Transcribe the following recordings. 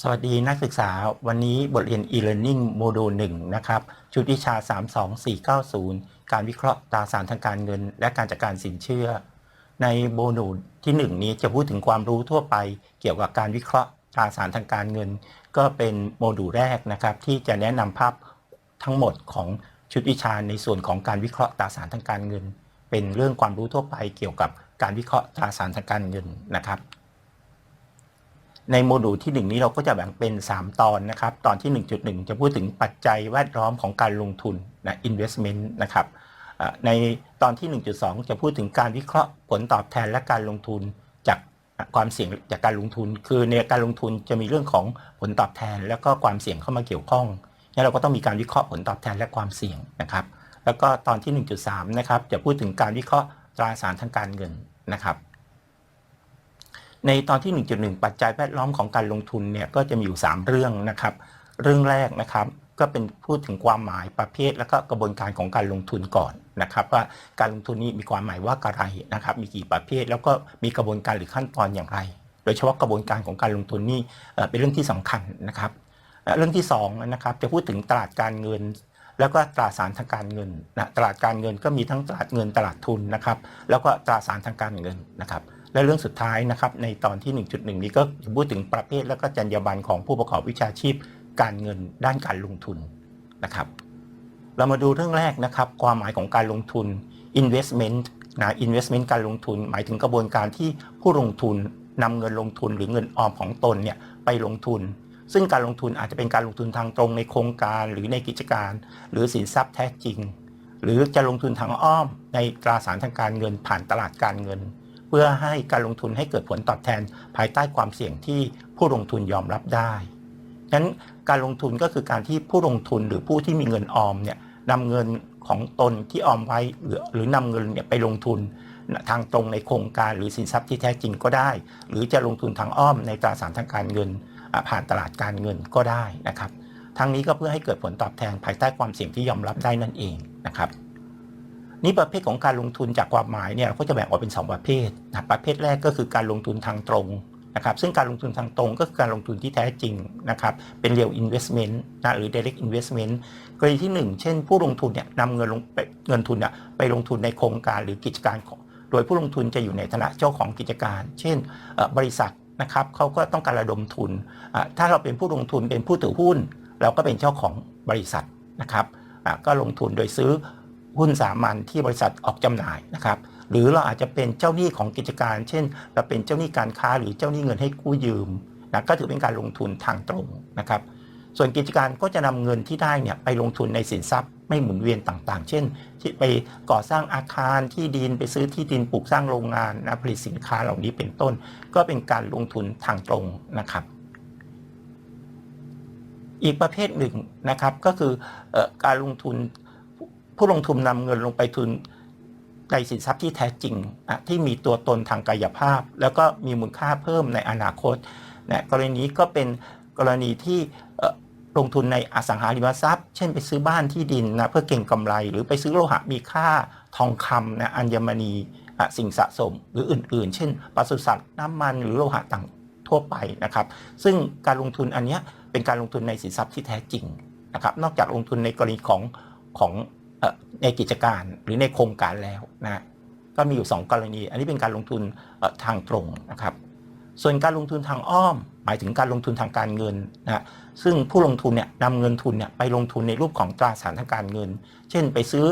สวัสดีนักศึกษาวันนี้บทเรียน e-learning โมดูล1นะครับ ชุดวิชา 32490 การวิเคราะห์ตราสารทางการเงิน และการจัดการสินเชื่อ ในโมดูลที่ 1 นี้จะพูดถึงความรู้ทั่วไป เกี่ยวกับการวิเคราะห์ตราสารทางการเงิน ก็เป็นโมดูลแรกนะครับ ที่จะแนะนำภาพทั้งหมดของชุดวิชาในส่วนของการวิเคราะห์ตราสารทางการเงิน เป็นเรื่องความรู้ทั่วไปเกี่ยวกับการวิเคราะห์ตราสารทางการเงินนะครับ ในโมดูลที่ 1 นี้เราก็จะแบ่งเป็น 3 ตอนนะครับ ตอนที่ 1.1 จะพูดถึงปัจจัยแวดล้อมของการลงทุนนะ investment นะครับในตอนที่ 1.2 จะพูดถึงการวิเคราะห์ผลตอบแทนและการลงทุนจากความเสี่ยงจากการลงทุน คือในการลงทุนจะมีเรื่องของผลตอบแทน แล้วก็ความเสี่ยงเข้ามาเกี่ยวข้องงั้นเราก็ต้องมีการวิเคราะห์ผลตอบแทนและความเสี่ยงนะครับ แล้วก็ตอนที่ 1.3 นะครับจะพูดถึงการวิเคราะห์ตราสารทางการเงินนะครับ ในตอนที่ 1.1 ปัจจัยแวดล้อมของการลงทุนเนี่ยก็จะมีอยู่ 3 เรื่องนะครับ เรื่องแรกนะครับก็เป็นพูดถึงความหมายประเภท และก็กระบวนการของการลงทุนก่อนนะครับ ว่าการลงทุนนี้มีความหมายว่าอะไรนะครับ มีกี่ประเภท แล้วก็มีกระบวนการหรือขั้นตอนอย่างไร โดยเฉพาะกระบวนการของการลงทุนนี่เป็นเรื่องที่สำคัญนะครับ เรื่องที่2นะครับจะพูดถึงตลาดการเงิน แล้วก็ตราสารทางการเงินนะตลาดการเงินก็มีทั้งตลาดเงินตลาดทุนนะครับ แล้วก็ตราสารทางการเงินนะครับ และเรื่องสุดท้ายนะครับในตอนที่ 1.1 นี้ก็จะพูดถึงประเภทและก็จรรยาบรรณของผู้ประกอบวิชาชีพ การเงินด้านการลงทุนนะครับ เรามาดูเรื่องแรกนะครับ ความหมายของการลงทุน investment นะ investment การลงทุน หมายถึงกระบวนการที่ผู้ลงทุนนำเงินลงทุนหรือเงินออมของตนเนี่ยไปลงทุน ซึ่งการลงทุนอาจจะเป็นการลงทุนทางตรงในโครงการหรือในกิจการ หรือสินทรัพย์แท้จริง หรือจะลงทุนทางอ้อมในตราสารทางการเงินผ่านตลาดการเงิน เพื่อให้การลงทุนให้เกิดผลตอบแทนภายใต้ความเสี่ยงที่ผู้ลงทุนยอมรับได้นั้นการลงทุนก็คือการที่ผู้ลงทุนหรือผู้ที่มีเงินออมเนี่ยนำเงินของตนที่ออมไว้หรือหรือนำเงินเนี่ยไปลงทุนทางตรงในโครงการหรือสินทรัพย์ที่แท้จริงก็ได้ หรือจะลงทุนทางอ้อมในตราสารทางการเงิน ผ่านตลาดการเงินก็ได้นะครับ ทั้งนี้ก็เพื่อให้เกิดผลตอบแทนภายใต้ความเสี่ยงที่ยอมรับได้นั่นเองนะครับ นี่ประเภทของการลงทุนจากความหมายเนี่ยเราก็จะแบ่งออกเป็น 2 ประเภทนะประเภทแรกก็คือการลงทุนทางตรงนะครับซึ่งการลงทุนทางตรงก็คือการลงทุนที่แท้จริงนะครับเป็น real investment นะหรือ direct investment กรณีที่ 1 เช่น ผู้ลงทุนเนี่ยนำเงินลงไปเงินทุนเนี่ยไปลงทุนในโครงการหรือกิจการของ โดยผู้ลงทุนจะอยู่ในฐานะเจ้าของกิจการ เช่นบริษัทนะครับเขาก็ต้องการระดมทุน ถ้าเราเป็นผู้ลงทุนเป็นผู้ถือหุ้น เราก็เป็นเจ้าของบริษัทนะครับก็ลงทุนโดยซื้อ หุ้นสามัญที่บริษัทออกจำหน่ายนะครับหรือเราอาจจะเป็นเจ้าหนี้ของกิจการ เช่น เราเป็นเจ้าหนี้การค้าหรือเจ้าหนี้เงินให้กู้ยืมนะก็ถือเป็นการลงทุนทางตรงนะครับ ส่วนกิจการก็จะนำเงินที่ได้เนี่ยไปลงทุนในสินทรัพย์ไม่หมุนเวียนต่างๆ เช่น ที่ไปก่อสร้างอาคารที่ดินไปซื้อที่ดินปลูกสร้างโรงงานนะผลิตสินค้าเหล่านี้เป็นต้น ก็เป็นการลงทุนทางตรงนะครับ อีกประเภทหนึ่งนะครับก็คือออการลงทุน ผู้ลงทุนนำเงินลงไปทุนในสินทรัพย์ที่แท้จริงอะที่มีตัวตนทางกายภาพ แล้วก็มีมูลค่าเพิ่มในอนาคตนะกรณีนี้ก็เป็นกรณีที่ลงทุนในอสังหาริมทรัพย์ เช่นไปซื้อบ้านที่ดินนะเพื่อเก่งกำไร หรือไปซื้อโลหะมีค่าทองคำนะอัญมณีสิ่งสะสมหรืออื่น ๆ เช่นปศุสัตว์น้ำมันหรือโลหะต่างทั่วไปนะครับ ซึ่งการลงทุนอันนี้เป็นการลงทุนในสินทรัพย์ที่แท้จริงนะครับ นอกจากลงทุนในกรณีของของ ในกิจการหรือในโครงการแล้วนะก็มีอยู่ 2 กรณี อันนี้เป็นการลงทุนทางตรงนะครับ ส่วนการลงทุนทางอ้อม หมายถึงการลงทุนทางการเงินนะซึ่งผู้ลงทุนเนี่ยนำเงินทุนเนี่ยไปลงทุนในรูปของตราสารทางการเงิน เช่น ไปซื้อ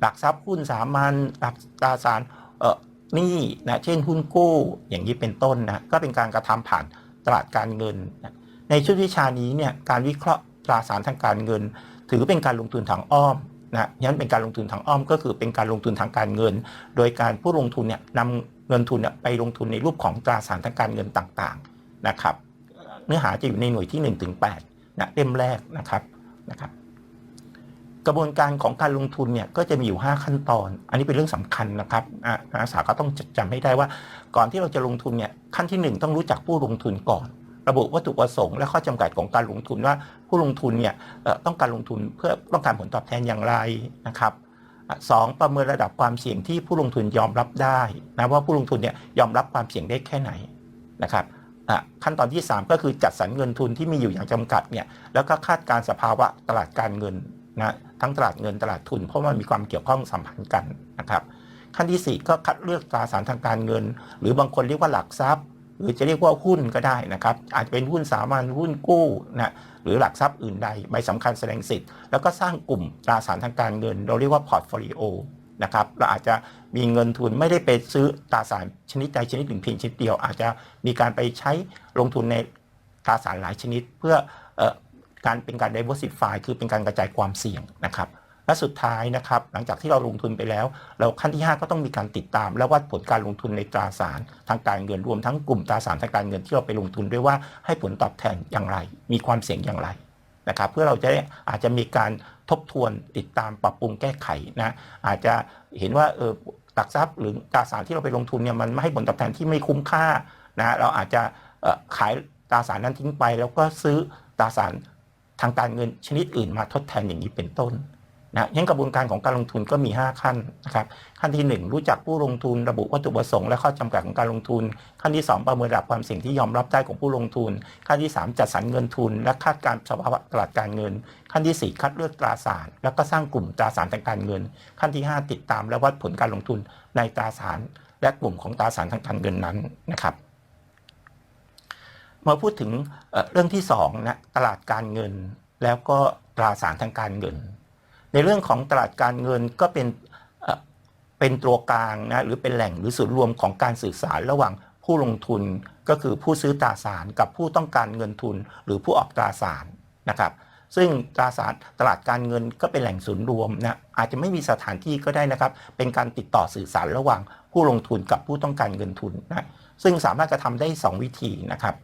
หลักทรัพย์หุ้นสามัญหลักตราสารนี้นะเช่นหุ้นกู้อย่างนี้เป็นต้นนะก็เป็นการกระทำผ่านตลาดการเงินนะในชุดวิชานี้เนี่ยการวิเคราะห์ตราสารทางการเงิน ถือเป็นการลงทุนทางอ้อม นะงั้นเป็นการลงทุนทางอ้อมก็คือเป็นการลงทุนทางการเงิน โดยการผู้ลงทุนเนี่ยนำเงินทุนเนี่ยไปลงทุนในรูปของตราสารทางการเงินต่างๆนะครับ เนื้อหาจะอยู่ในหน่วยที่1ถึง8นะเล่มแรกนะครับนะครับ กระบวนการของการลงทุนเนี่ยก็จะมีอยู่ 5 ขั้นตอน อันนี้เป็นเรื่องสำคัญนะครับอะนักศึกษาก็ต้องจดจำให้ได้ว่า ก่อนที่เราจะลงทุนเนี่ยขั้นที่ 1 ต้องรู้จักผู้ลงทุนก่อน ระบุวัตถุประสงค์และข้อจำกัดของการลงทุนว่าผู้ลงทุนเนี่ยต้องการลงทุนเพื่อต้องการผลตอบแทนอย่างไรนะครับสองประเมินระดับความเสี่ยงที่ผู้ลงทุนยอมรับได้นะว่าผู้ลงทุนเนี่ยยอมรับความเสี่ยงได้แค่ไหนนะครับขั้นตอนที่ 3 ก็คือจัดสรรเงินทุนที่มีอยู่อย่างจำกัดเนี่ยแล้วก็คาดการณ์สภาวะตลาดการเงินนะทั้งตลาดเงินตลาดทุน เพราะมันมีความเกี่ยวข้องสัมพันธ์กันนะครับขั้นที่ 4 ก็คัดเลือกตราสารทางการเงิน หรือบางคนเรียกว่าหลักทรัพย์ หรือจะเรียกว่าหุ้นก็ได้นะครับ อาจจะเป็นหุ้นสามัญหุ้นกู้นะหรือหลักทรัพย์อื่นใดใบสำคัญแสดงสิทธิ์ แล้วก็สร้างกลุ่มตราสารทางการเงิน เราเรียกว่าพอร์ตโฟลิโอนะครับเราอาจจะมีเงินทุนไม่ได้ไปซื้อตราสารชนิดใดชนิดหนึ่งเพียงชนิดเดียว อาจจะมีการไปใช้ลงทุนในตราสารหลายชนิด เพื่อออการเป็นการ diversify คือเป็นการกระจายความเสี่ยงนะครับ และสุดท้ายนะครับ หลังจากที่เราลงทุนไปแล้ว เราขั้นที่ 5 ก็ต้องมีการติดตาม และวัดผลการลงทุนในตราสารทางการเงินรวมทั้งกลุ่มตราสารทางการเงินที่เราไปลงทุนด้วยว่าให้ผลตอบแทนอย่างไร มีความเสี่ยงอย่างไรนะครับ เพื่อเราจะได้อาจจะมีการทบทวนติดตามปรับปรุงแก้ไขนะอาจจะเห็นว่าเออหลักทรัพย์หรือตราสารที่เราไปลงทุนเนี่ยมันไม่ให้ผลตอบแทนที่ไม่คุ้มค่านะเราอาจจะขายตราสารนั้นทิ้งไป แล้วก็ซื้อตราสารทางการเงินชนิดอื่นมาทดแทนอย่างนี้เป็นต้น นะยังกระบวนการของการลงทุนก็มี 5 ขั้นนะครับขั้นที่ 1 รู้จักผู้ลงทุนระบุวัตถุประสงค์และข้อจำกัดของการลงทุน ขั้นที่ 2 ประเมินระดับความเสี่ยงที่ยอมรับได้ของผู้ลงทุน ขั้นที่ 3 จัดสรรเงินทุน และคาดการสภาวะตลาดการเงิน ขั้นที่ 4 คัดเลือกตราสาร แล้วก็สร้างกลุ่มตราสารทางการเงิน ขั้นที่ 5 ติดตามและวัดผลการลงทุนในตราสาร และกลุ่มของตราสารทางการเงินนั้นนะครับมาพูดถึงเอ่อเรื่องที่2นะตลาดการเงิน แล้วก็ตราสารทางการเงิน ในเรื่องของตลาดการเงินก็เป็นเป็นตัวกลางนะหรือเป็นแหล่งหรือศูนย์รวมของการสื่อสารระหว่างผู้ลงทุนก็คือผู้ซื้อตราสารกับผู้ต้องการเงินทุนหรือผู้ออกตราสารนะครับซึ่งตราสารตลาดการเงินก็เป็นแหล่งศูนย์รวมนะอาจจะไม่มีสถานที่ก็ได้นะครับ เป็นการติดต่อสื่อสารระหว่างผู้ลงทุนกับผู้ต้องการเงินทุนนะซึ่งสามารถกระทำได้ 2 วิธีนะครับ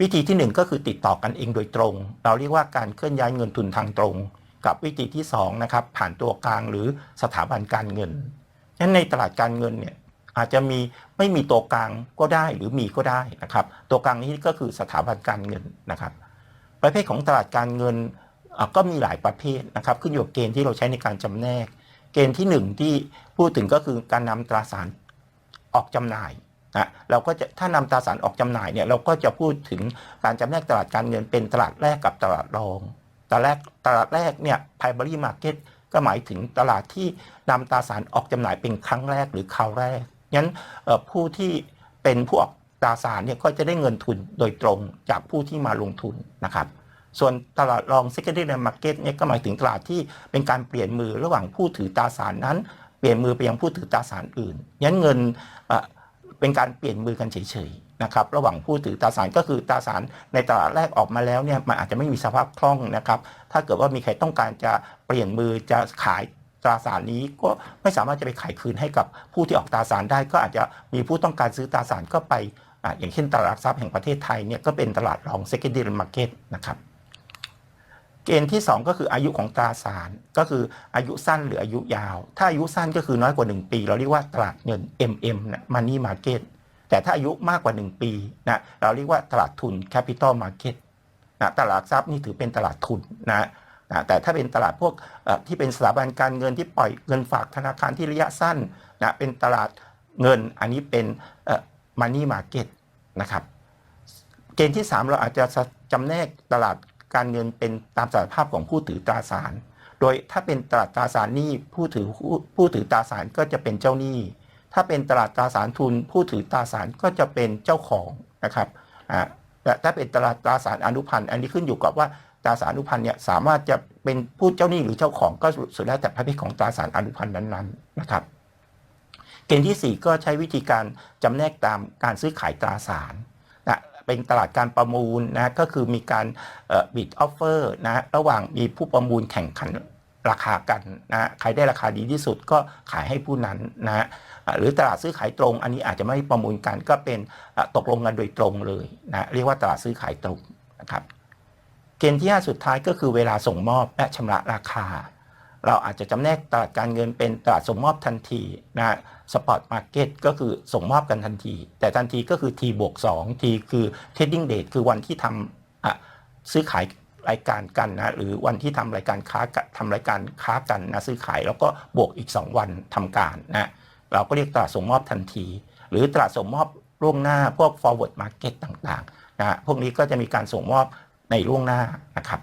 วิธีที่ 1 ก็คือติดต่อกันเองโดยตรง เราเรียกว่าการเคลื่อนย้ายเงินทุนทางตรง กับวิธีที่2นะครับผ่านตัวกลางหรือสถาบันการเงินงั้นในตลาดการเงินเนี่ยอาจจะมีไม่มีตัวกลางก็ได้หรือมีก็ได้นะครับ ตัวกลางนี้ก็คือสถาบันการเงินนะครับ ประเภทของตลาดการเงินก็มีหลายประเภทนะครับ ขึ้นอยู่กับเกณฑ์ที่เราใช้ในการจำแนก เกณฑ์ที่หนึ่งที่พูดถึงก็คือการนำตราสารออกจำหน่ายนะเราก็จะถ้านำตราสารออกจำหน่ายเนี่ยเราก็จะพูดถึงการจำแนกตลาดการเงินเป็นตลาดแรกกับตลาดรอง ตลาดแรกตลาดแรกเนี่ย primary market ก็หมายถึงตลาดที่นำตราสารออกจำหน่ายเป็นครั้งแรกหรือคราวแรกงั้นผู้ที่เป็นผู้ออกตราสารเนี่ยก็จะได้เงินทุนโดยตรงจากผู้ที่มาลงทุนนะครับ ส่วนตลาดรอง secondary market เนี่ยก็หมายถึงตลาดที่เป็นการเปลี่ยนมือระหว่างผู้ถือตราสารนั้น เปลี่ยนมือไปยังผู้ถือตราสารอื่นงั้นเงินเอ่อเป็นการเปลี่ยนมือกันเฉยๆ นะครับระหว่างผู้ถือตราสารก็คือตราสารในตลาดแรกออกมาแล้วเนี่ยมันอาจจะไม่มีสภาพคล่องนะครับถ้าเกิดว่ามีใครต้องการจะเปลี่ยนมือจะขายตราสารนี้ก็ไม่สามารถจะไปขายคืนให้กับผู้ที่ออกตราสารได้ ก็อาจจะมีผู้ต้องการซื้อตราสารก็ไปออย่างเช่นตลาดหลักทรัพย์แห่งประเทศไทยเนี่ยก็เป็นตลาดรอง secondary market นะครับเกณฑ์ที่ 2 ก็คืออายุของตราสารก็คืออายุสั้นหรืออายุยาว ถ้าอายุสั้นก็คือน้อยกว่า 1 ปี เราเรียกว่าตลาดเงิน MM นะ Money Market แต่ถ้าอายุมากกว่า 1 ปีนะเราเรียกว่าตลาดทุน Capital Market นะตลาดทรัพย์นี่ถือเป็นตลาดทุนนะนะแต่ถ้าเป็นตลาดพวกที่เป็นสถาบันการเงินที่ปล่อยเงินฝากธนาคารที่ระยะสั้นนะเป็นตลาดเงินอันนี้เป็น Money Market นะครับเกณฑ์ที่ 3 เราอาจจะจำแนกตลาดการเงินเป็นตามสภาพของผู้ถือตราสาร โดยถ้าเป็นตลาดตราสารหนี้ผู้ถือผู้ถือตราสารก็จะเป็นเจ้าหนี้ ถ้าเป็นตลาดตราสารทุน ผู้ถือตราสารก็จะเป็นเจ้าของนะครับอ่าแต่ถ้าเป็นตลาดตราสารอนุพันธ์ อันนี้ขึ้นอยู่กับว่าตราสารอนุพันธ์เนี่ยสามารถจะเป็นผู้เจ้าหนี้หรือเจ้าของก็สุดแล้วแต่ประเภทของตราสารอนุพันธ์นั้นๆนะครับ เกณฑ์ที่ 4 ก็ใช้วิธีการจำแนกตามการซื้อขายตราสารนะเป็นตลาดการประมูลนะก็คือมีการบิดออฟเฟอร์นะระหว่างมีผู้ประมูลแข่งขันราคากันนะใครได้ราคาดีที่สุดก็ขายให้ผู้นั้นนะอะ หรือตลาดซื้อขายตรง อันนี้อาจจะไม่ประมูลกันก็เป็นตกลงกันโดยตรงเลยนะเรียกว่าตลาดซื้อขายตรงนะครับเกณฑ์ที่ 5 สุดท้ายก็คือเวลาส่งมอบและชำระราคา เราอาจจะจำแนกตลาดการเงินเป็นตลาดส่งมอบทันทีนะสปอตมาร์เก็ตก็คือส่งมอบกันทันที แต่ทันทีก็คือ T บวก2 T คือ trading date คือวันที่ทำซื้อขายรายการกันนะหรือวันที่ทำรายการค้ากันทำรายการค้ากันนะซื้อขายแล้วก็บวกอีก 2 วันทำการนะ เราก็เรียกตลาดส่งมอบทันที หรือตลาดส่งมอบล่วงหน้าพวก forward market ต่างๆนะพวกนี้ก็จะมีการส่งมอบในล่วงหน้านะครับ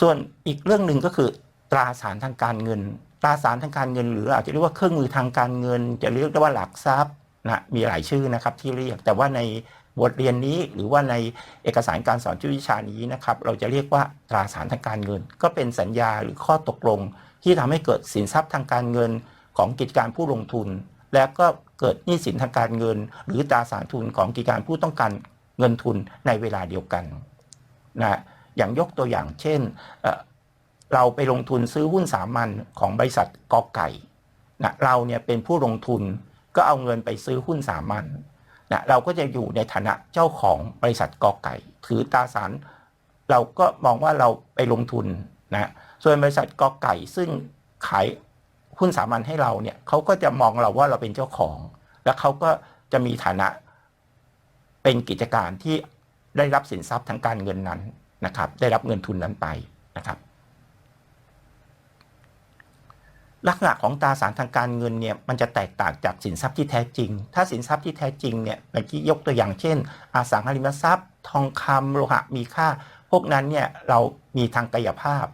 ส่วนอีกเรื่องหนึ่งก็คือตราสารทางการเงิน ตราสารทางการเงิน หรืออาจจะเรียกว่าเครื่องมือทางการเงิน จะเรียกได้ว่าหลักทรัพย์นะมีหลายชื่อนะครับที่เรียกแต่ว่าในบทเรียนนี้หรือว่าในเอกสารการสอนชุวิชานี้นะครับ เราจะเรียกว่าตราสารทางการเงิน ก็เป็นสัญญาหรือข้อตกลง ที่ทำให้เกิดสินทรัพย์ทางการเงินของกิจการผู้ลงทุน และก็เกิดหนี้สินทางการเงิน หรือตราสารทุนของกิจการผู้ต้องการเงินทุนในเวลาเดียวกันนะอย่างยกตัวอย่างเช่นเอ่อเราไปลงทุนซื้อหุ้นสามัญของบริษัทกอไก่นะเราเนี่ยเป็นผู้ลงทุนก็เอาเงินไปซื้อหุ้นสามัญนะเราก็จะอยู่ในฐานะเจ้าของบริษัทกอไก่ ถือตราสาร เราก็มองว่าเราไปลงทุนนะ ส่วนบริษัทกอไก่ซึ่งขายหุ้นสามัญให้เราเนี่ยเขาก็จะมองเราว่าเราเป็นเจ้าของ แล้วเขาก็จะมีฐานะเป็นกิจการที่ได้รับสินทรัพย์ทางการเงินนั้นนะครับ ได้รับเงินทุนนั้นไปนะครับ ลักษณะของตราสารทางการเงินเนี่ยมันจะแตกต่างจากสินทรัพย์ที่แท้จริง ถ้าสินทรัพย์ที่แท้จริงเนี่ยเมื่อกี้ยกตัวอย่างเช่น อสังหาริมทรัพย์ ทองคำโลหะมีค่า พวกนั้นเนี่ยเรามีทางกายภาพ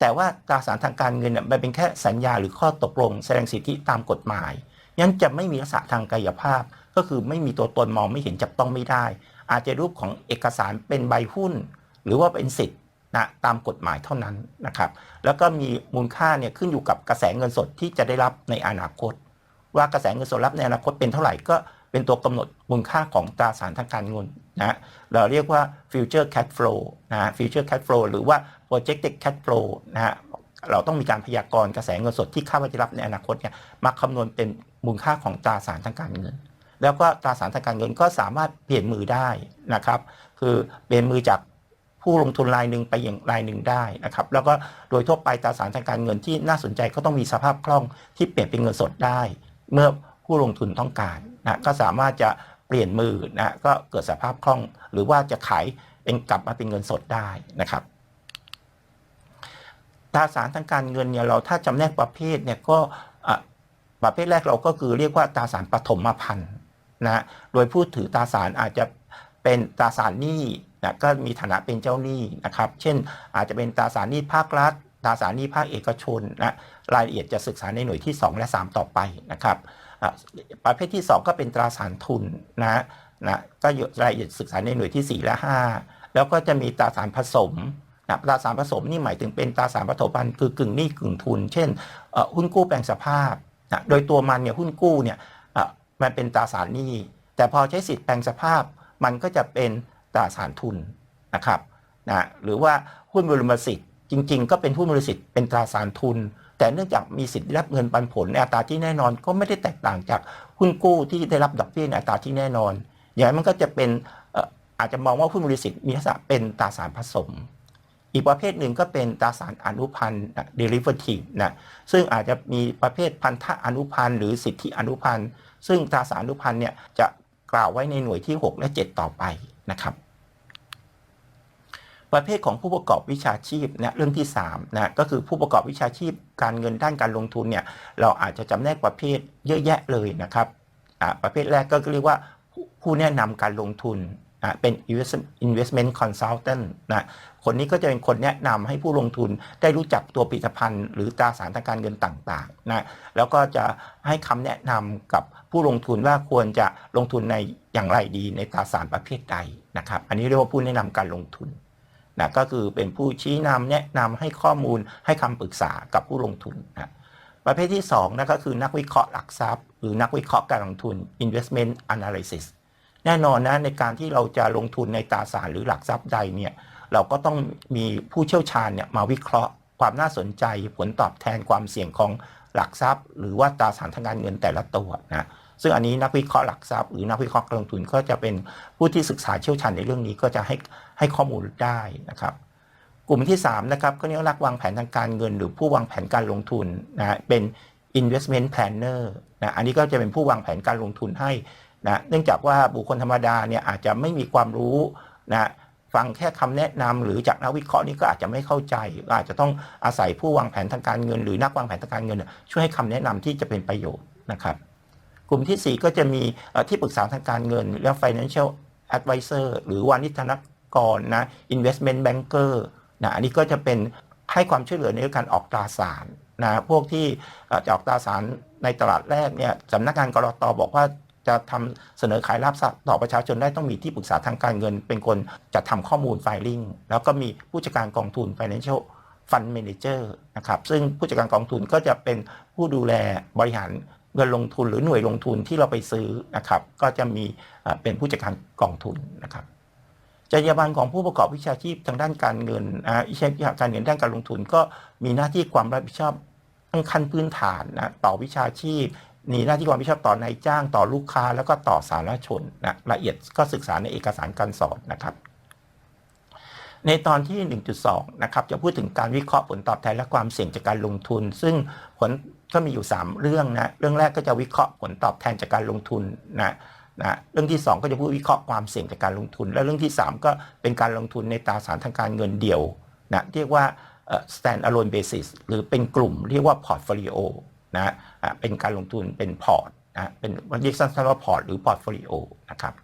แต่ว่าตราสารทางการเงินเนี่ยมันเป็นแค่สัญญาหรือข้อตกลง แสดงสิทธิตามกฎหมายยันจะไม่มีลักษณะทางกายภาพ ก็คือไม่มีตัวตนมองไม่เห็นจับต้องไม่ได้ อาจจะรูปของเอกสารเป็นใบหุ้น หรือว่าเป็นสิทธิ์นะตามกฎหมายเท่านั้นนะครับ แล้วก็มีมูลค่าเนี่ยขึ้นอยู่กับกระแสเงินสดที่จะได้รับในอนาคต ว่ากระแสเงินสดรับในอนาคตเป็นเท่าไหร่ก็เป็นตัวกำหนดมูลค่าของตราสารทางการเงินนะเราเรียกว่า future cash flow นะ future cash flow หรือว่า projected cash flow นะฮะเราต้องมีการพยากรณ์กระแสเงินสดที่คาดว่าจะรับในอนาคตเนี่ยมาคำนวณเป็นมูลค่าของตราสารทางการเงิน แล้วก็ตราสารทางการเงินก็สามารถเปลี่ยนมือได้นะครับ คือเปลี่ยนมือจากผู้ลงทุนรายหนึ่งไปอย่างรายหนึ่งได้นะครับ แล้วก็โดยทั่วไปตราสารทางการเงินที่น่าสนใจก็ต้องมีสภาพคล่องที่เปลี่ยนเป็นเงินสดได้ เมื่อผู้ลงทุนต้องการนะก็สามารถจะเปลี่ยนมือนะก็เกิดสภาพคล่อง หรือว่าจะขายเป็นกลับมาเป็นเงินสดได้นะครับ ตราสารทางการเงินเนี่ยเราถ้าจำแนกประเภทเนี่ยก็ประเภทแรกเราก็คือเรียกว่าตราสารปฐมพันธ์นะโดยผู้ถือตราสารอาจจะเป็นตราสารหนี้นะก็มีฐานะเป็นเจ้าหนี้นะครับ เช่นอาจจะเป็นตราสารหนี้ภาครัฐตราสารหนี้ภาคเอกชนนะรายละเอียดจะศึกษาในหน่วยที่ 2 และ 3 ต่อไปนะครับประเภทที่ 2 ก็เป็นตราสารทุนนะนะก็รายละเอียดศึกษาในหน่วยที่ 4 และ 5 แล้วก็จะมีตราสารผสม นะตราสารผสมนี่หมายถึงเป็นตราสารผสมพันคือกึ่งหนี้กึ่งทุน เช่นหุ้นกู้แปลงสภาพนะโดยตัวมันเนี่ยหุ้นกู้เนี่ยมันเป็นตราสารหนี้ แต่พอใช้สิทธิ์แปลงสภาพ มันก็จะเป็นตราสารทุนนะครับนะหรือว่าหุ้นบริมสิทธิ์จริง ๆ ก็เป็นหุ้นบริสิทธิ์เป็นตราสารทุน แต่เนื่องจากมีสิทธิ์ได้รับเงินปันผลในอัตราที่แน่นอนก็ไม่ได้แตกต่างจากหุ้นกู้ที่ได้รับดอกเบี้ยในอัตราที่แน่นอน อย่างนั้นมันก็จะเป็นเอ่ออาจจะมองว่าหุ้นบริสิทธิ์มีลักษณะเป็นตราสารผสม อีกประเภทหนึ่งก็เป็นตราสารอนุพันธ์ derivative นะซึ่งอาจจะมีประเภทพันธะอนุพันธ์หรือสิทธิอนุพันธ์ ซึ่งตราสารอนุพันธ์เนี่ยจะกล่าวไว้ในหน่วยที่ 6 และ 7 ต่อไปนะครับประเภทของผู้ประกอบวิชาชีพนะเรื่องที่3นะก็คือผู้ประกอบวิชาชีพการเงินด้านการลงทุนเนี่ยเราอาจจะจำแนกประเภทเยอะแยะเลยนะครับประเภทแรกก็เรียกว่าผู้ผู้แนะนำการลงทุน อ่าเป็น investment consultant นะคนนี้ก็จะเป็นคนแนะนำให้ผู้ลงทุนได้รู้จักตัวผลิตภัณฑ์ หรือตราสารทางการเงินต่างๆนะแล้วก็จะให้คำแนะนำกับผู้ลงทุนว่าควรจะลงทุนในอย่างไรดีในตราสารประเภทใดนะครับ อันนี้เรียกว่าผู้แนะนำการลงทุนนะก็คือเป็นผู้ชี้นำแนะนำให้ข้อมูลให้คำปรึกษากับผู้ลงทุนนะประเภทที่2นะก็คือนักวิเคราะห์หลักทรัพย์ หรือนักวิเคราะห์การลงทุน investment analysis แน่นอนนะในการที่เราจะลงทุนในตราสารหรือหลักทรัพย์ใดเนี่ยเราก็ต้องมีผู้เชี่ยวชาญเนี่ยมาวิเคราะห์ความน่าสนใจผลตอบแทนความเสี่ยงของหลักทรัพย์ หรือว่าตราสารทางการเงินแต่ละตัวนะซึ่งอันนี้นักวิเคราะห์หลักทรัพย์หรือนักวิเคราะห์การลงทุนก็จะเป็นผู้ที่ศึกษาเชี่ยวชาญในเรื่องนี้ก็จะให้ให้ข้อมูลได้นะครับกลุ่มที่3นะครับก็เรียกว่านักวางแผนทางการเงิน หรือผู้วางแผนการลงทุนนะเป็น investment planner นะอันนี้ก็จะเป็นผู้วางแผนการลงทุนให้ นะเนื่องจากว่าบุคคลธรรมดาเนี่ยอาจจะไม่มีความรู้นะฟังแค่คำแนะนำหรือจากนักวิเคราะห์นี่ก็อาจจะไม่เข้าใจ อาจจะต้องอาศัยผู้วางแผนทางการเงิน หรือนักวางแผนทางการเงิน ช่วยให้คำแนะนำที่จะเป็นประโยชน์นะครับ กลุ่มที่ 4 ก็จะมีที่ปรึกษาทางการเงินและ financial advisor หรือวานิธนกรนะ investment banker นะอันนี้ก็จะเป็นให้ความช่วยเหลือในเรื่องการออกตราสารนะพวกที่ออจะออกตราสารในตลาดแรกเนี่ยสำนักงานกรอตบอกว่า จะทำเสนอขายรับทรัพย์ต่อประชาชนได้ต้องมีที่ปรึกษาทางการเงิน เป็นคนจัดทำข้อมูลไฟลิ่งแล้วก็มีผู้จัดการกองทุน financial fund manager นะครับซึ่งผู้จัดการกองทุนก็จะเป็นผู้ดูแลบริหารเงินลงทุนหรือหน่วยลงทุนที่เราไปซื้อนะครับ ก็จะมีเป็นผู้จัดการกองทุนนะครับจรรยาบรรณของผู้ประกอบวิชาชีพทางด้านการเงินนะวิชาการเงินด้านการลงทุน ก็มีหน้าที่ความรับผิดชอบตั้งขั้นพื้นฐานนะต่อวิชาชีพ มีหน้าที่ความผิดชอบต่อนายจ้างต่อลูกค้าแล้วก็ต่อสาธารณชนนะละเอียดก็ศึกษาในเอกสารการสอนนะครับ ในตอนที่ 1.2 นะครับจะพูดถึงการวิเคราะห์ผลตอบแทนและความเสี่ยงจากการลงทุน ซึ่งผลก็มีอยู่ 3 เรื่องนะเรื่องแรกก็จะวิเคราะห์ผลตอบแทนจากการลงทุนนะนะเรื่องที่ 2 ก็จะพูดวิเคราะห์ความเสี่ยงจากการลงทุน และเรื่องที่ 3 ก็เป็นการลงทุนในตราสารทางการเงินเดี่ยวนะเรียกว่า stand alone basis หรือเป็นกลุ่มเรียกว่า portfolio นะเป็นการลงทุนเป็นพอร์ตนะเป็นวันเรียกสั้นๆว่าพอร์ตหรือ portfolio นะครับ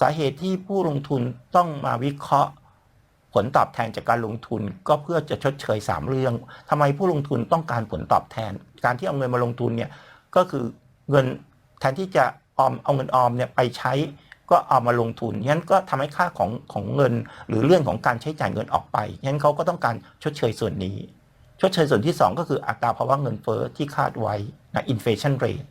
สาเหตุที่ผู้ลงทุนต้องมาวิเคราะห์ผลตอบแทนจากการลงทุนก็เพื่อจะชดเชย 3 เรื่องทำไมผู้ลงทุนต้องการผลตอบแทน การที่เอาเงินมาลงทุนเนี่ยก็คือเงินแทนที่จะออมเอาเงินออมเนี่ยไปใช้ก็เอามาลงทุนงั้นก็ทำให้ค่าของของเงิน หรือเรื่องของการใช้จ่ายเงินออกไปงั้นเขาก็ต้องการชดเชยส่วนนี้ ชดเชยส่วนที่ 2 ก็คืออัตราภาวะเงินเฟ้อที่คาดไว้นะ inflation rate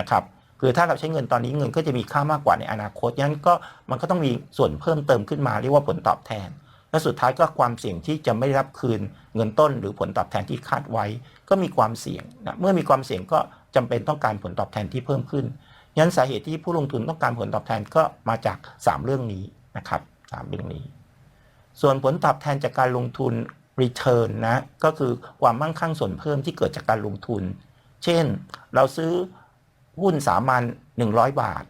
นะครับคือถ้าเราใช้เงินตอนนี้เงินก็จะมีค่ามากกว่าในอนาคตงั้นก็มันก็ต้องมีส่วนเพิ่มเติมขึ้นมาเรียกว่าผลตอบแทน และสุดท้ายก็ความเสี่ยงที่จะไม่ได้รับคืนเงินต้นหรือผลตอบแทนที่คาดไว้ ก็มีความเสี่ยงนะเมื่อมีความเสี่ยงก็จำเป็นต้องการผลตอบแทนที่เพิ่มขึ้นยันสาเหตุที่ผู้ลงทุนต้องการผลตอบแทนก็มาจาก 3 เรื่องนี้นะครับสามเรื่องนี้ ส่วนผลตอบแทนจากการลงทุน return นะก็คือความมั่งคั่งส่วนเพิ่มที่เกิดจากการลงทุน เช่น เราซื้อหุ้นสามัญ100 บาท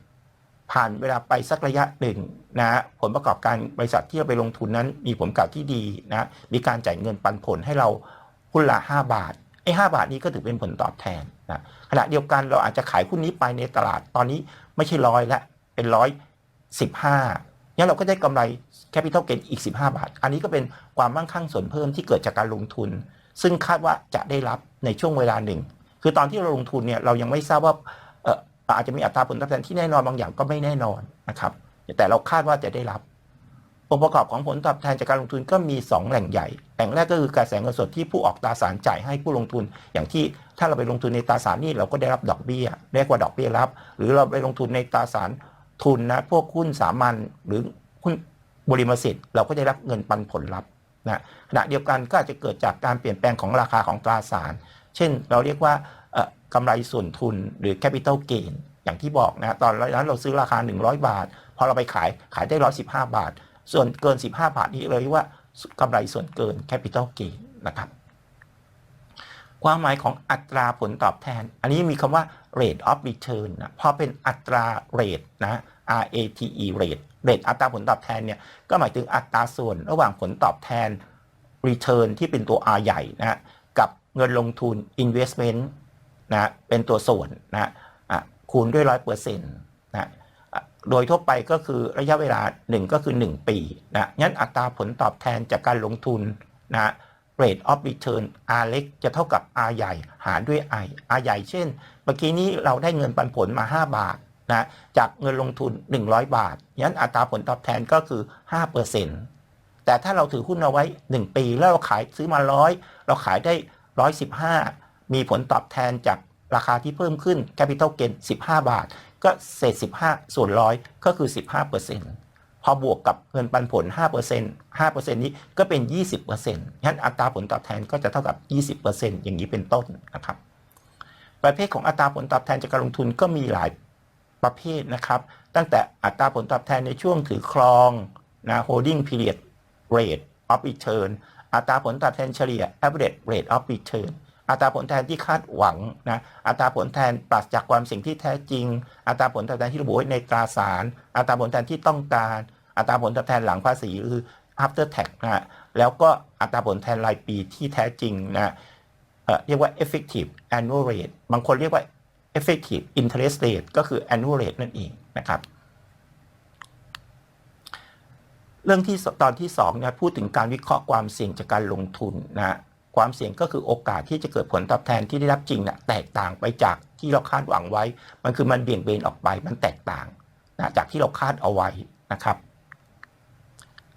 ผ่านเวลาไปสักระยะหนึ่งนะผลประกอบการบริษัทที่เราไปลงทุนนั้น มีผลประกอบที่ดีนะมีการจ่ายเงินปันผลให้เราหุ้นละ 5 บาทไอ้5บาทนี้ก็ถือเป็นผลตอบแทนนะขณะเดียวกันเราอาจจะขายหุ้นนี้ไปในตลาดตอนนี้ไม่ใช่ร้อยละเป็นร้อยสิบห้า งั้นเราก็ได้กำไรแคปิตอลเกนอีก 15 บาท อันนี้ก็เป็นความมั่งคั่งส่วนเพิ่มที่เกิดจากการลงทุน ซึ่งคาดว่าจะได้รับในช่วงเวลาหนึ่ง คือตอนที่เราลงทุนเนี่ยเรายังไม่ทราบว่าเอ่ออาจจะมีอัตราผลตอบแทนที่แน่นอนบางอย่างก็ไม่แน่นอนนะครับแต่เราคาดว่าจะได้รับ องค์ประกอบของผลตอบแทนจากการลงทุนก็มี 2 แหล่งใหญ่ แหล่งแรกก็คือกระแสเงินสดที่ผู้ออกตราสารจ่ายให้ผู้ลงทุน อย่างที่ถ้าเราไปลงทุนในตราสารนี่เราก็ได้รับดอกเบี้ยเรียกว่าดอกเบี้ยรับ หรือเราไปลงทุนในตราสาร ทุนนะพวกหุ้นสามัญหรือหุ้นบริมสิทธิ์เราก็ได้รับเงินปันผลลัพธ์นะขณะเดียวกันก็อาจจะเกิดจากการเปลี่ยนแปลงของราคาของตราสาร เช่นเราเรียกว่ากำไรส่วนทุนหรือ capital gain อย่างที่บอกนะตอนนั้นเราซื้อราคา 100 บาท พอเราไปขายขายได้ 115 บาท ส่วนเกิน 15 บาทนี้เลยว่ากำไรส่วนเกิน capital gain นะครับ ความหมายของอัตราผลตอบแทน อันนี้มีคำว่า rate of return นะพอเป็นอัตรา rate นะ R A T E rate rate อัตราผลตอบแทนเนี่ยก็หมายถึงอัตราส่วนระหว่างผลตอบแทน return ที่เป็นตัว R ใหญ่นะกับเงินลงทุน investment นะเป็นตัวส่วนนะคูณด้วยร้อยเปอร์เซ็นต์นะอะโดยทั่วไปก็คือระยะเวลา 1 ก็คือ 1 ปีนะงั้นอัตราผลตอบแทนจากการลงทุนนะ rate of return R เล็กจะเท่ากับ R ใหญ่หารด้วย I R ใหญ่เช่น เมื่อกี้นี้เราได้เงินปันผลมา 5 บาท นะจากเงินลงทุน 100 บาทงั้นอัตราผลตอบแทนก็คือ 5%แต่ถ้าเราถือหุ้นเอาไว้ 1 ปีแล้วเราขายซื้อมาร้อยเราขายได้ 115 มีผลตอบแทนจากราคาที่เพิ่มขึ้น Capital Gain 15 บาท ก็เศษ 15 ส่วนร้อยก็คือ 15%พอบวกกับเงินปันผล 5% 5%นี้ก็เป็น 20%งั้นอัตราผลตอบแทนก็จะเท่ากับ 20%อย่างนี้เป็นต้นนะครับประเภทของอัตราผลตอบแทนจากการลงทุนก็มีหลาย ประเภทนะครับ ตั้งแต่อัตราผลตอบแทนในช่วงถือครองนะ holding period rate of return อัตราผลตอบแทนเฉลี่ย average rate of return อัตราผลแทนที่คาดหวังนะ อัตราผลแทนปราศจากความเสี่ยงที่แท้จริง อัตราผลตอบแทนที่ระบุไว้ในตราสาร อัตราผลแทนที่ต้องการ อัตราผลตอบแทนหลังภาษีคือ after tax นะแล้วก็อัตราผลแทนรายปีที่แท้จริงนะเออเรียกว่า effective annual rate บางคนเรียกว่า effective interest rate ก็คือ annual rate นั่นเองนะครับ เรื่องที่ตอนที่สองเนี่ยพูดถึงการวิเคราะห์ความเสี่ยงจากการลงทุนนะความเสี่ยงก็คือโอกาสที่จะเกิดผลตอบแทนที่ได้รับจริงนะแตกต่างไปจากที่เราคาดหวังไว้ มันคือมันเบี่ยงเบนออกไปมันแตกต่างนะจากที่เราคาดเอาไว้นะครับ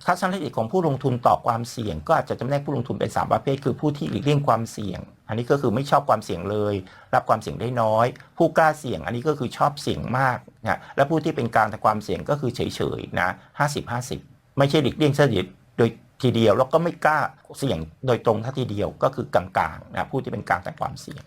ทัศนคติของผู้ลงทุนต่อความเสี่ยง ก็อาจจะจำแนกผู้ลงทุนเป็นสามประเภท คือผู้ที่หลีกเลี่ยงความเสี่ยง อันนี้ก็คือไม่ชอบความเสี่ยงเลย รับความเสี่ยงได้น้อย ผู้กล้าเสี่ยงอันนี้ก็คือชอบเสี่ยงมากนะและผู้ที่เป็นกลางทางความเสี่ยงก็คือเฉยๆนะห้าสิบห้าสิบไม่ใช่หลีกเลี่ยงเสียโดยทีเดียวแล้วก็ไม่กล้าเสี่ยงโดยตรงท่าทีเดียวก็คือกลางๆนะผู้ที่เป็นกลางทางความเสี่ยง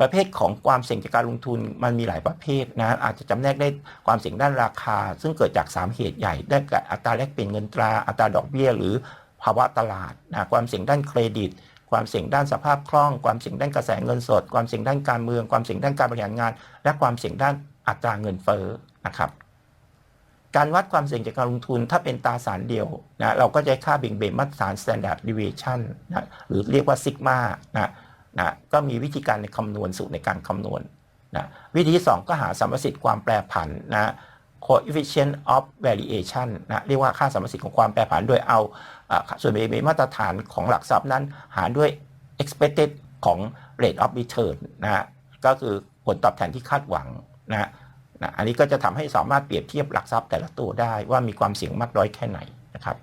ประเภทของความเสี่ยงจากการลงทุนมันมีหลายประเภทนะอาจจะจำแนกได้ความเสี่ยงด้านราคา ซึ่งเกิดจาก 3 เหตุใหญ่ ได้แก่อัตราแลกเปลี่ยนเงินตราอัตราดอกเบี้ย หรือภาวะตลาดนะความเสี่ยงด้านเครดิต ความเสี่ยงด้านสภาพคล่อง ความเสี่ยงด้านกระแสเงินสด ความเสี่ยงด้านการเมือง ความเสี่ยงด้านการบริหารงาน และความเสี่ยงด้านอัตราเงินเฟ้อนะครับ การวัดความเสี่ยงจากการลงทุนถ้าเป็นตาสารเดียวนะเราก็จะค่าเบี่ยงเบนมาตรฐาน standard deviation นะหรือเรียกว่าซิกมานะนะก็มีวิธีการในคำนวณสูตรในการคำนวณนะวิธีที่2ก็หาสัมประสิทธิ์ความแปรผันนะ coefficient of variation นะเรียกว่าค่าสัมประสิทธิ์ของความแปรผันโดยเอาอส่วนเบี่ยงเบนมาตรฐานของหลักทรัพย์นั้น หารด้วย expected ของ rate of return นะก็คือผลตอบแทนที่คาดหวังนะนะอันนี้ก็จะทำให้สามารถเปรียบเทียบหลักทรัพย์แต่ละตัวได้ว่ามีความเสี่ยงมากน้อยแค่ไหนนะครับ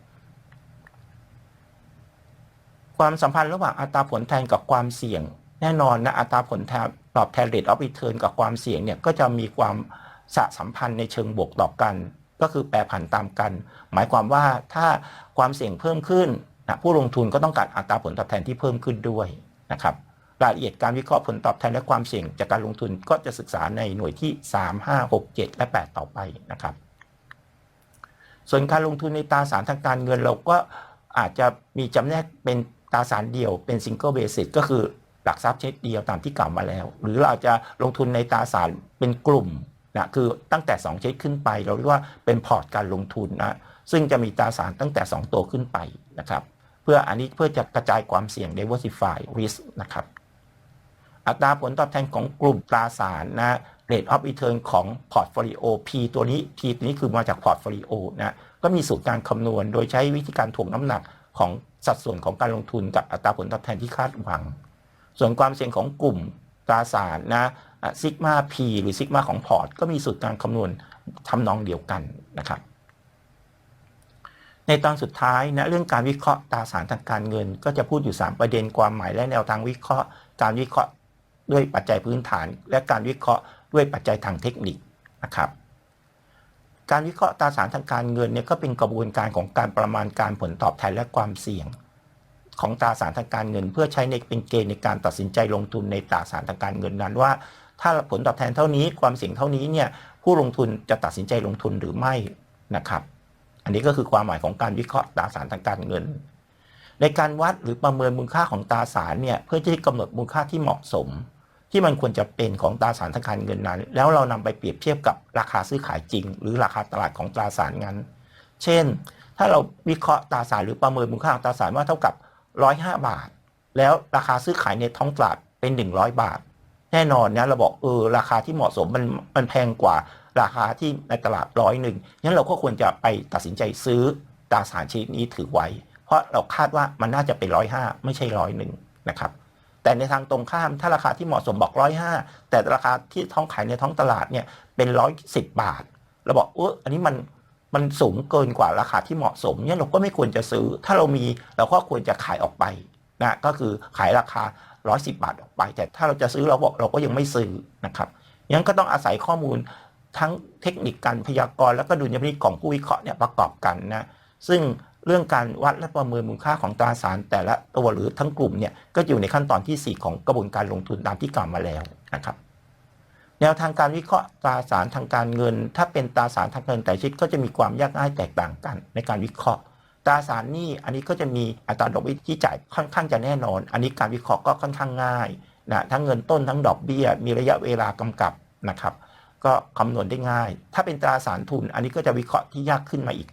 ความสัมพันธ์ระหว่างอัตราผลแทนกับความเสี่ยง แน่นอนนะอัตราผลแทนตอบแทน rate of return กับความเสี่ยงเนี่ยก็จะมีความ สะสัมพันธ์ในเชิงบวกต่อกัน ก็คือแปรผันตามกัน หมายความว่าถ้าความเสี่ยงเพิ่มขึ้นนะผู้ลงทุนก็ต้องการอัตราผลตอบแทนที่เพิ่มขึ้นด้วยนะครับรายละเอียดการวิเคราะห์ผลตอบแทนและความเสี่ยงจากการลงทุนก็จะศึกษาในหน่วยที่ 3 5 6 7 และ 8 ต่อไปนะครับ ส่วนการลงทุนในตราสารทางการเงินเราก็อาจจะมีจำแนกเป็นตราสารเดียวเป็น single basis ก็คือหลักทรัพย์เช็คเดียวตามที่กล่าวมาแล้ว หรือเราจะลงทุนในตราสารเป็นกลุ่ม นะคือตั้งแต่2เช็คขึ้นไปเราเรียกว่าเป็นพอร์ตการลงทุนนะซึ่งจะมีตราสารตั้งแต่ 2 ตัวขึ้นไปนะครับ เพื่ออันนี้เพื่อจะกระจายความเสี่ยง diversify risk นะครับ อัตราผลตอบแทนของกลุ่มตราสารนะ rate of return ของ portfolio P ตัวนี้ P ตัวนี้คือมาจาก portfolio นะก็มีสูตรการคำนวณโดยใช้วิธีการถ่วงน้ำหนักของสัดส่วนของการลงทุนกับอัตราผลตอบแทนที่คาดหวัง ส่วนความเสี่ยงของกลุ่มตราสารนะ ซิกมา P หรือซิกมาของพอร์ตก็มีสูตรการคำนวณทำนองเดียวกันนะครับ ในตอนสุดท้ายนะเรื่องการวิเคราะห์ตราสารทางการเงิน ก็จะพูดอยู่ 3 ประเด็นความหมายและแนวทางวิเคราะห์ การวิเคราะห์ด้วยปัจจัยพื้นฐาน และการวิเคราะห์ด้วยปัจจัยทางเทคนิคนะครับการวิเคราะห์ตราสารทางการเงินเนี่ยก็เป็นกระบวนการของการประมาณการผลตอบแทนและความเสี่ยง ของตราสารทางการเงิน เพื่อใช้ในเป็นเกณฑ์ในการตัดสินใจลงทุนในตราสารทางการเงินนั้นว่า ถ้าผลตอบแทนเท่านี้ความเสี่ยงเท่านี้เนี่ยผู้ลงทุนจะตัดสินใจลงทุนหรือไม่นะครับ อันนี้ก็คือความหมายของการวิเคราะห์ตราสารทางการเงิน ในการวัดหรือประเมินมูลค่าของตราสารเนี่ยเพื่อที่จะกำหนดมูลค่าที่เหมาะสม ที่มันควรจะเป็นของตราสารทางการเงินนั้น แล้วเรานำไปเปรียบเทียบกับราคาซื้อขายจริง หรือราคาตลาดของตราสารนั้น เช่น ถ้าเราวิเคราะห์ตราสารหรือประเมินมูลค่าของตราสารว่าเท่ากับ 105 บาท แล้วราคาซื้อขายในท้องตลาดเป็น 100 บาท แน่นอนนะเราบอกเออราคาที่เหมาะสมมันมันแพงกว่าราคาที่ในตลาดร้อยหนึ่งงั้นเราก็ควรจะไปตัดสินใจซื้อตราสารชนิดนี้ถือไว้ เพราะเราคาดว่ามันน่าจะเป็นร้อยห้าไม่ใช่ร้อยหนึ่งนะครับแต่ในทางตรงข้ามถ้าราคาที่เหมาะสมบอกร้อยห้าแต่ราคาที่ท้องขายในท้องตลาดเนี่ยเป็นร้อยสิบบาทเราบอกเอออันนี้มันมันสูงเกินกว่าราคาที่เหมาะสมเนี่ยเราก็ไม่ควรจะซื้อ ถ้าเรามีเราก็ควรจะขายออกไปนะก็คือขายราคา 110บาทออกไป แต่ถ้าเราจะซื้อเราบอกเราก็ยังไม่ซื้อนะครับยังก็ต้องอาศัยข้อมูลทั้งเทคนิคการพยากรณ์แล้วก็ดุลยพินิจของผู้วิเคราะห์เนี่ยประกอบกันนะซึ่งเรื่องการวัดและประเมินมูลค่าของตราสารแต่ละตัวหรือทั้งกลุ่มเนี่ยก็อยู่ในขั้นตอนที่ 4 ของกระบวนการลงทุนตามที่กล่าวมาแล้วนะครับ แนวทางการวิเคราะห์ตราสารทางการเงิน ถ้าเป็นตราสารทางการเงินแต่ชิดก็จะมีความยากง่ายแตกต่างกันในการวิเคราะห์ ตราสารหนี้อันนี้ก็จะมีอัตราดอกเบี้ยที่จ่ายค่อนข้างจะแน่นอน อันนี้การวิเคราะห์ก็ค่อนข้างง่ายนะทั้งเงินต้นทั้งดอกเบี้ย มีระยะเวลากำกับนะครับ ก็คำนวณได้ง่าย ถ้าเป็นตราสารทุน อันนี้ก็จะวิเคราะห์ที่ยากขึ้นมาอีก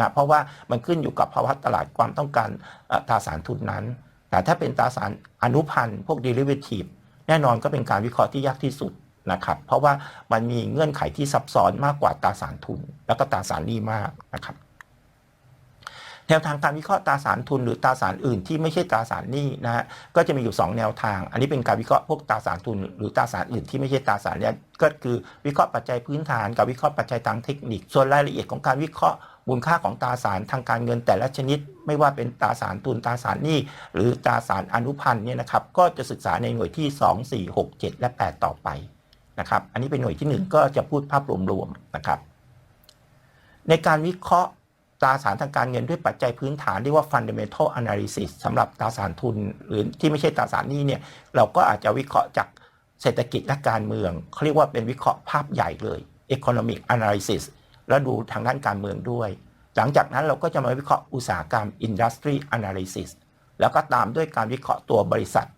นะเพราะว่ามันขึ้นอยู่กับภาวะตลาดความต้องการตราสารทุนนั้น แต่ถ้าเป็นตราสารอนุพันธ์พวก derivative แน่นอนก็เป็นการวิเคราะห์ที่ยากที่สุดนะครับเพราะว่ามันมีเงื่อนไขที่ซับซ้อนมากกว่าตราสารทุน แล้วก็ตราสารหนี้มากนะครับ แนวทางการวิเคราะห์ตราสารทุนหรือตราสารอื่นที่ไม่ใช่ตราสารหนี้นะฮะก็จะมีอยู่ 2 แนวทาง อันนี้เป็นการวิเคราะห์พวกตราสารทุน หรือตราสารอื่นที่ไม่ใช่ตราสารเนี่ยก็คือวิเคราะห์ปัจจัยพื้นฐาน กับวิเคราะห์ปัจจัยทางเทคนิค ส่วนรายละเอียดของการวิเคราะห์มูลค่าของตราสารทางการเงินแต่ละชนิด ไม่ว่าเป็นตราสารทุนตราสารหนี้หรือตราสารอนุพันธ์เนี่ยนะครับก็จะศึกษาในหน่วยที่ 2 4 6 7 และ 8 ต่อไปนะครับอันนี้เป็นหน่วยที่ 1 ก็จะพูดภาพรวมๆนะครับในการวิเคราะห์ ตราสารทางการเงินด้วยปัจจัยพื้นฐานเรียกว่า fundamental analysis สำหรับตราสารทุนหรือที่ไม่ใช่ตราสารหนี้เนี่ยเราก็อาจจะวิเคราะห์จากเศรษฐกิจและการเมืองเขาเรียกว่าเป็นวิเคราะห์ภาพใหญ่เลย economic analysis แล้วดูทางด้านการเมืองด้วย หลังจากนั้นเราก็จะมาวิเคราะห์อุตสาหกรรม industry analysis แล้วก็ตามด้วยการวิเคราะห์ตัวบริษัท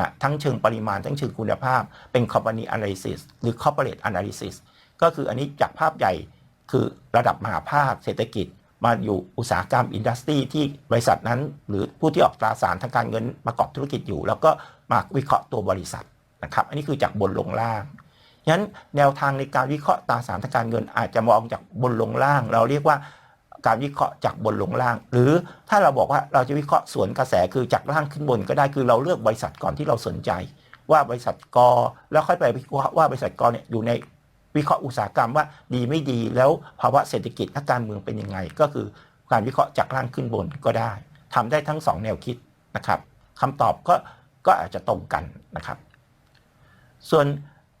นะทั้งเชิงปริมาณทั้งเชิงคุณภาพเป็น company analysis หรือ corporate analysis ก็คืออันนี้จากภาพใหญ่คือระดับมหาภาคเศรษฐกิจ มาอยู่อุตสาหกรรมอินดัสทรีที่บริษัทนั้น หรือผู้ที่ออกตราสารทางการเงินประกอบธุรกิจอยู่ แล้วก็มาวิเคราะห์ตัวบริษัทนะครับ อันนี้คือจากบนลงล่างฉะนั้นแนวทางในการวิเคราะห์ตราสารทางการเงิน อาจจะมองจากบนลงล่าง เราเรียกว่าการวิเคราะห์จากบนลงล่าง หรือถ้าเราบอกว่าเราจะวิเคราะห์สวนกระแสคือจากล่างขึ้นบนก็ได้คือเราเลือกบริษัทก่อนที่เราสนใจ ว่าบริษัทกอแล้วค่อยไปวิเคราะห์ว่าบริษัทกอเนี่ยอยู่ใน วิเคราะห์อุตสาหกรรมว่าดีไม่ดีแล้วภาวะเศรษฐกิจและการเมืองเป็นยังไง ก็คือการวิเคราะห์จากล่างขึ้นบนก็ได้ทำได้ทั้งสองแนวคิดนะครับคำตอบก็ก็อาจจะตรงกันนะครับ ส่วน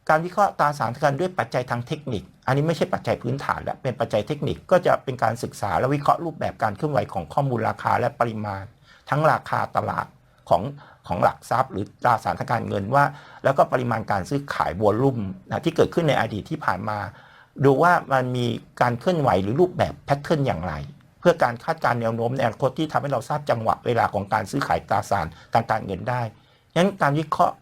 การวิเคราะห์ตราสารการด้วยปัจจัยทางเทคนิค อันนี้ไม่ใช่ปัจจัยพื้นฐานและเป็นปัจจัยเทคนิคก็จะเป็นการศึกษาและวิเคราะห์รูปแบบการเคลื่อนไหวของข้อมูลราคาและปริมาณ ทั้งราคาตลาดของ ของหลักทรัพย์ หรือตราสารทางการเงินว่า แล้วก็ปริมาณการซื้อขายวอลลุ่มนะที่เกิดขึ้นในอดีตที่ผ่านมา ดูว่ามันมีการเคลื่อนไหวหรือรูปแบบแพทเทิร์นอย่างไร เพื่อการคาดการณ์แนวโน้มในอนาคตที่ทำให้เราทราบจังหวะเวลาของการซื้อขายตราสารทางการเงินได้งั้นการวิเคราะห์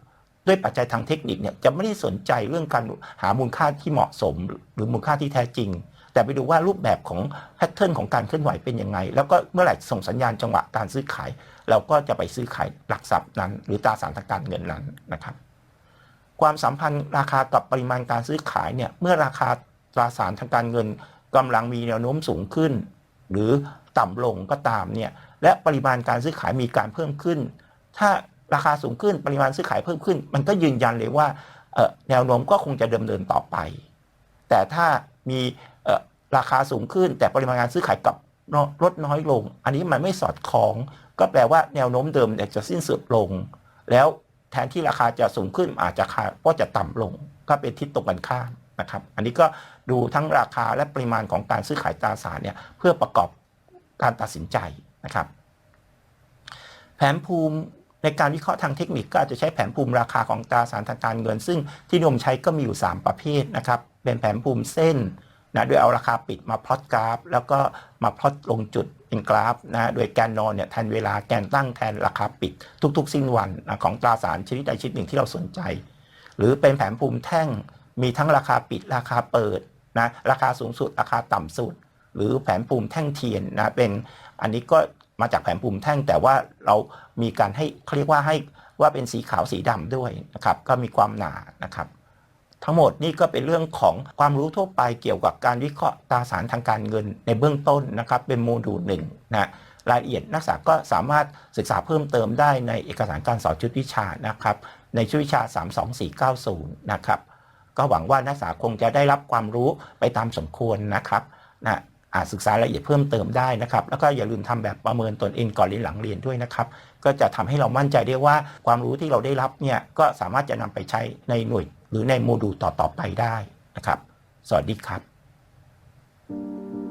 ด้วยปัจจัยทางเทคนิคเนี่ยจะไม่ได้สนใจเรื่องการหามูลค่าที่เหมาะสม หรือมูลค่าที่แท้จริง แต่ไปดูว่ารูปแบบของแพทเทิร์นของการเคลื่อนไหวเป็นยังไง แล้วก็เมื่อไหร่ส่งสัญญาณจังหวะการซื้อขาย เราก็จะไปซื้อขายหลักทรัพย์นั้น หรือตราสารทางการเงินนั้นนะครับ ความสัมพันธ์ราคากับปริมาณการซื้อขายเนี่ยเมื่อราคาตราสารทางการเงินกำลังมีแนวโน้มสูงขึ้น หรือต่ำลงก็ตามเนี่ยและปริมาณการซื้อขายมีการเพิ่มขึ้น ถ้าราคาสูงขึ้นปริมาณซื้อขายเพิ่มขึ้น มันก็ยืนยันเลยว่าแนวโน้มก็คงจะดำเนินต่อไป แต่ถ้า มีราคาสูงขึ้น แต่ปริมาณการซื้อขายกับลดน้อยลง อันนี้มันไม่สอดคล้อง ก็แปลว่าแนวโน้มเดิมเนี่ยจะสิ้นสุดลง แล้วแทนที่ราคาจะสูงขึ้นอาจจะคาก็จะต่ำลง ก็เป็นทิศตรงกันข้ามนะครับ อันนี้ก็ดูทั้งราคาและปริมาณของการซื้อขายตราสารเนี่ยเพื่อประกอบการตัดสินใจนะครับ แผนภูมิ ในการวิเคราะห์ทางเทคนิคก็อาจจะใช้แผนภูมิราคาของตราสารทางการเงิน ซึ่งที่นิยมใช้ก็มีอยู่ 3 ประเภทนะครับ เป็นแผนภูมิเส้นนะโดยเอาราคาปิดมาพลอตกราฟ แล้วก็มาพลอตลงจุดเป็นกราฟนะโดยแกนนอนเนี่ยแทนเวลาแกนตั้งแทนราคาปิด ทุก ๆ สิ้นวันนะของตราสารชนิดใดชนิดหนึ่งที่เราสนใจ หรือเป็นแผนภูมิแท่งมีทั้งราคาปิดราคาเปิดนะราคาสูงสุดราคาต่ำสุด หรือแผนภูมิแท่งเทียนนะเป็นอันนี้ก็ มาจากแผนภูมิแท่ง แต่ว่าเรามีการให้เรียกว่าให้ว่าเป็นสีขาวสีดำด้วยนะครับก็มีความหนานะครับทั้งหมดนี่ก็เป็นเรื่องของความรู้ทั่วไปเกี่ยวกับการวิเคราะห์ตราสารทางการเงินในเบื้องต้นนะครับ เป็นโมดูลหนึ่งนะรายละเอียดนักศึกษาก็สามารถศึกษาเพิ่มเติมได้ในเอกสารการสอนชุดวิชานะครับ ในชุดวิชา 32490 นะครับ ก็หวังว่านักศึกษาคงจะได้รับความรู้ไปตามสมควรนะครับนะ อาศึกษารายละเอียดเพิ่มเติมได้นะครับ แล้วก็อย่าลืมทำแบบประเมินตนเองก่อนเรียนหลังเรียนด้วยนะครับ ก็จะทำให้เรามั่นใจได้ว่าความรู้ที่เราได้รับเนี่ยก็สามารถจะนำไปใช้ในหน่วย หรือในโมดูลต่อๆไปได้นะครับ สวัสดีครับ thank you